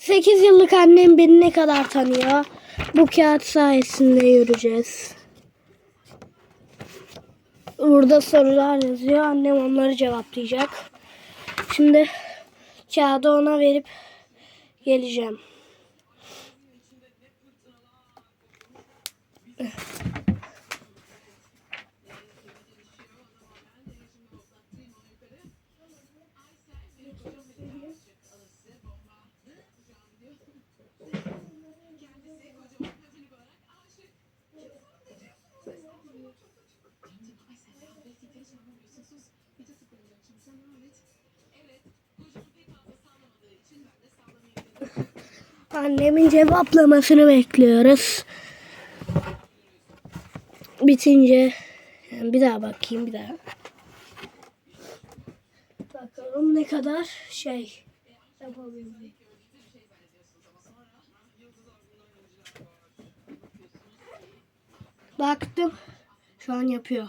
8 yıllık annem beni ne kadar tanıyor? Bu kağıt sayesinde yürüyeceğiz. Burada sorular yazıyor. Annem onları cevaplayacak. Şimdi kağıdı ona verip geleceğim. Annemin cevaplamasını bekliyoruz. Bitince yani bir daha bakayım bir daha. Bakalım ne kadar şey yapabildim. Baktım. Şu an yapıyor.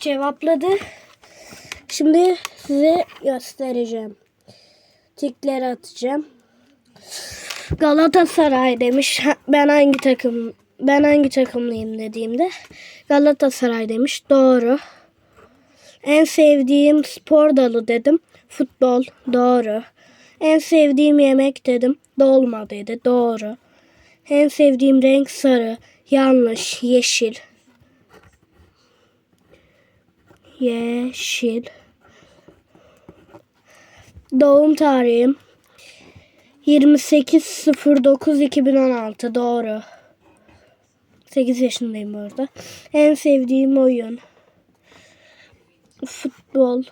Cevapladı. Şimdi size göstereceğim. Tikleri atacağım. Galatasaray demiş. Ben hangi takım ben hangi takımlıyım dediğimde Galatasaray demiş. Doğru. En sevdiğim spor dalı dedim. Futbol. Doğru. En sevdiğim yemek dedim. Dolma dedi. Doğru. En sevdiğim renk sarı. Yanlış. Yeşil. Yeşil. Doğum tarihim 28.09.2016 doğru. 8 yaşındayım bu arada. En sevdiğim oyun futbol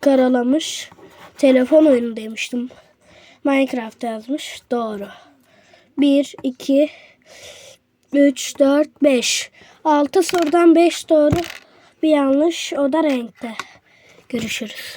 karalamış. Telefon oyunu demiştim. Minecraft yazmış. Doğru. 1 2 3 4 5. 6 sorudan 5 doğru. Bir yanlış. O da renkte. Görüşürüz.